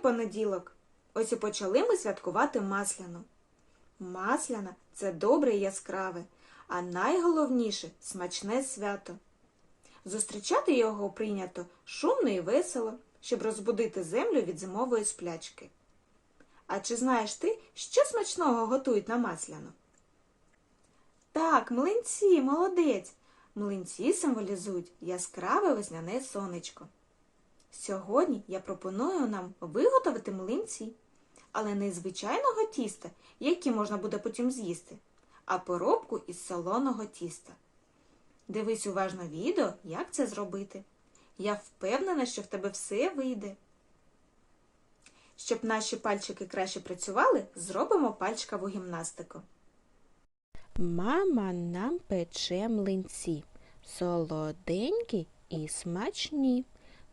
понеділок. Ось і почали ми святкувати масляну. Масляна це добре і яскраве, а найголовніше смачне свято. Зустрічати його прийнято шумно і весело, щоб розбудити землю від зимової сплячки. А чи знаєш ти, що смачного готують на масляну? Так, млинці, молодець. Млинці символізують яскраве весняне сонечко. Сьогодні я пропоную нам виготовити млинці, але не звичайного тіста, які можна буде потім з'їсти, а поробку із солоного тіста. Дивись уважно відео, як це зробити. Я впевнена, що в тебе все вийде. Щоб наші пальчики краще працювали, зробимо пальчикову гімнастику. Мама нам пече млинці, солоденькі і смачні.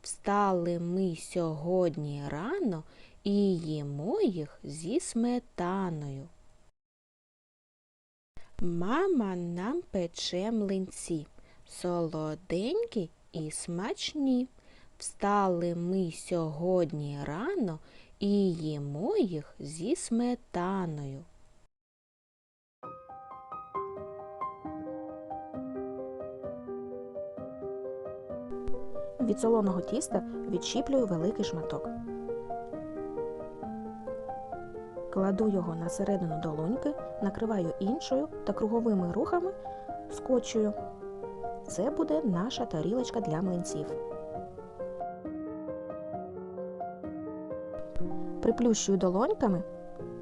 Встали ми сьогодні рано і їмо їх зі сметаною. Мама нам пече млинці, солоденькі і смачні. Встали ми сьогодні рано і їмо їх зі сметаною. Від солоного тіста відщіплюю великий шматок. Кладу його на середину долоньки, накриваю іншою та круговими рухами скочую. Це буде наша тарілочка для млинців. Приплющую долоньками,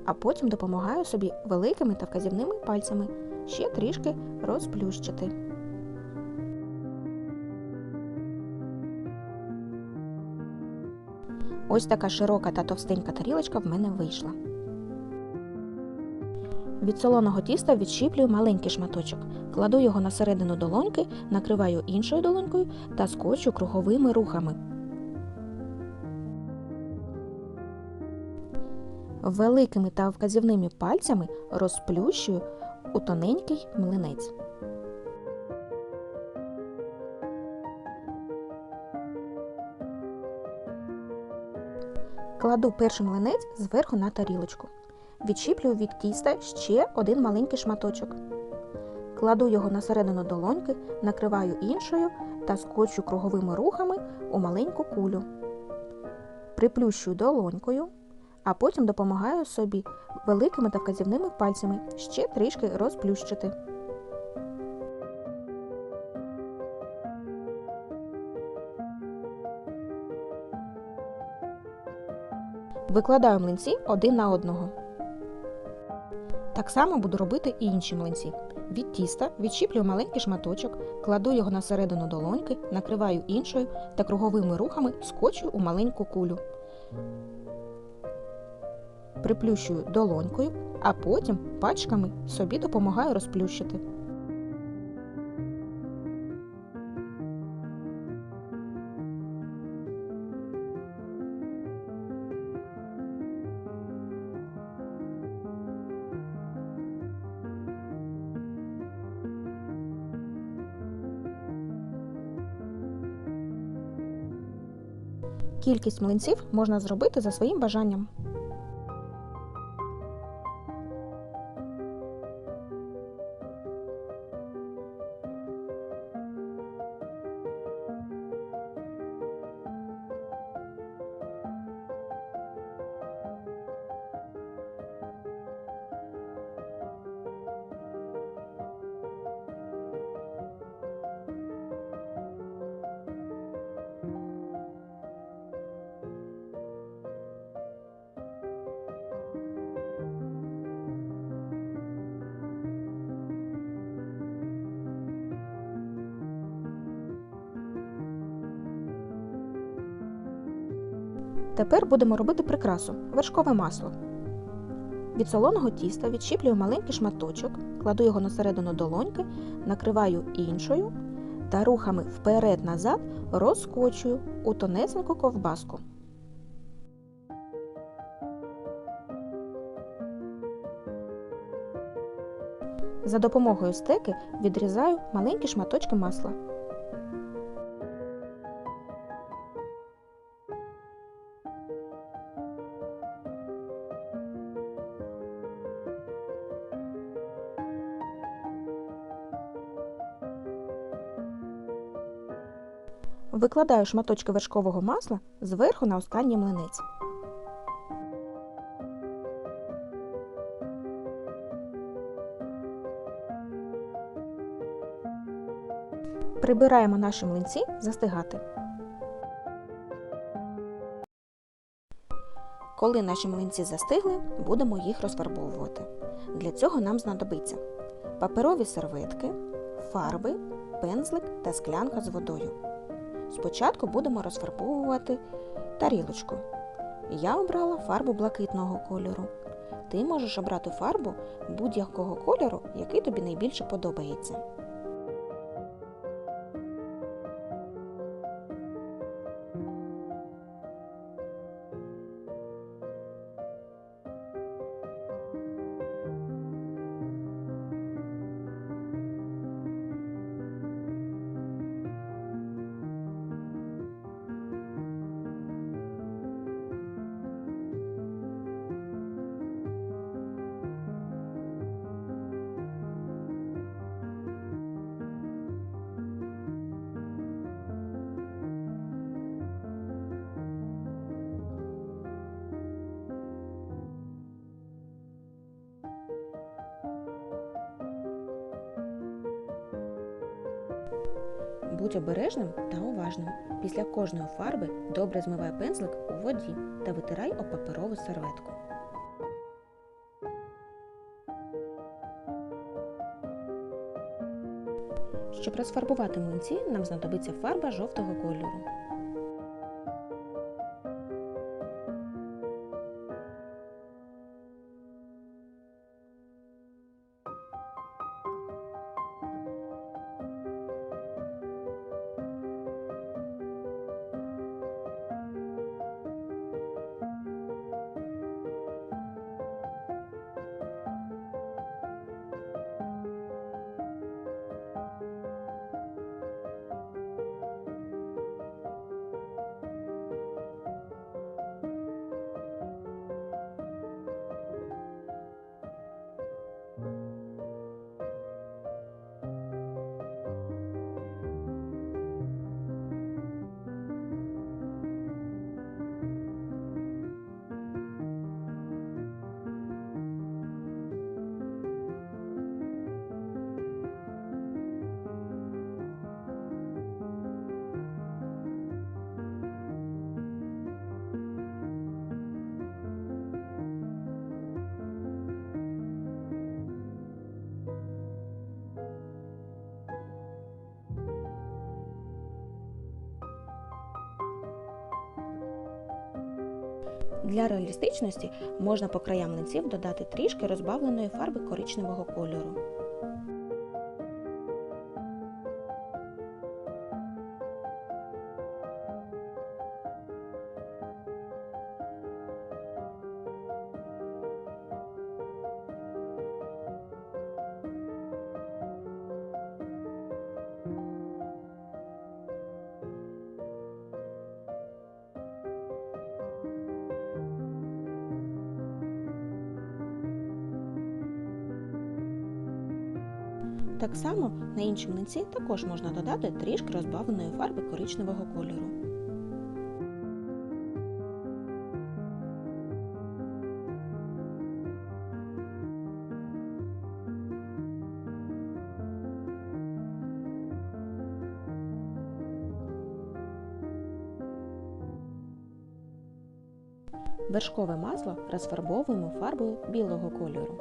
а потім допомагаю собі великими та вказівними пальцями ще трішки розплющити. Ось така широка та товстенька тарілочка в мене вийшла. Від солоного тіста відщіплюю маленький шматочок, кладу його на середину долоньки, накриваю іншою долонькою та скочу круговими рухами. Великими та вказівними пальцями розплющую у тоненький млинець. Кладу перший млинець зверху на тарілочку. Відщіплюю від тіста ще один маленький шматочок. Кладу його на середину долоньки, накриваю іншою та скочу круговими рухами у маленьку кулю. Приплющую долонькою, а потім допомагаю собі великими та вказівними пальцями ще трішки розплющити. Викладаю млинці один на одного. Так само буду робити і інші млинці. Від тіста відщіплюю маленький шматочок, кладу його на середину долоньки, накриваю іншою та круговими рухами скочую у маленьку кулю. Приплющую долонькою, а потім пачками собі допомагаю розплющити. Кількість млинців можна зробити за своїм бажанням. Тепер будемо робити прикрасу вершкове масло. Від солоного тіста відщіплюю маленький шматочок, кладу його на середину долоньки, накриваю іншою та рухами вперед-назад розкочую у тонесеньку ковбаску. За допомогою стеки відрізаю маленькі шматочки масла. Викладаю шматочки вершкового масла зверху на останній млинець. Прибираємо наші млинці застигати. Коли наші млинці застигли, будемо їх розфарбовувати. Для цього нам знадобиться паперові серветки, фарби, пензлик та склянка з водою. Спочатку будемо розфарбовувати тарілочку. Я обрала фарбу блакитного кольору. Ти можеш обрати фарбу будь-якого кольору, який тобі найбільше подобається. Будь обережним та уважним. Після кожної фарби добре змивай пензлик у воді та витирай об паперову серветку. Щоб розфарбувати млинці, нам знадобиться фарба жовтого кольору. Для реалістичності можна по краям линців додати трішки розбавленої фарби коричневого кольору. Так само на інші млинці також можна додати трішки розбавленої фарби коричневого кольору. Вершкове масло розфарбовуємо фарбою білого кольору.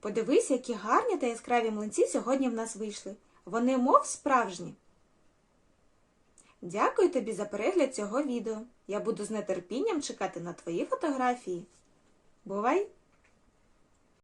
Подивись, які гарні та яскраві млинці сьогодні в нас вийшли. Вони мов справжні. Дякую тобі за перегляд цього відео. Я буду з нетерпінням чекати на твої фотографії. Бувай!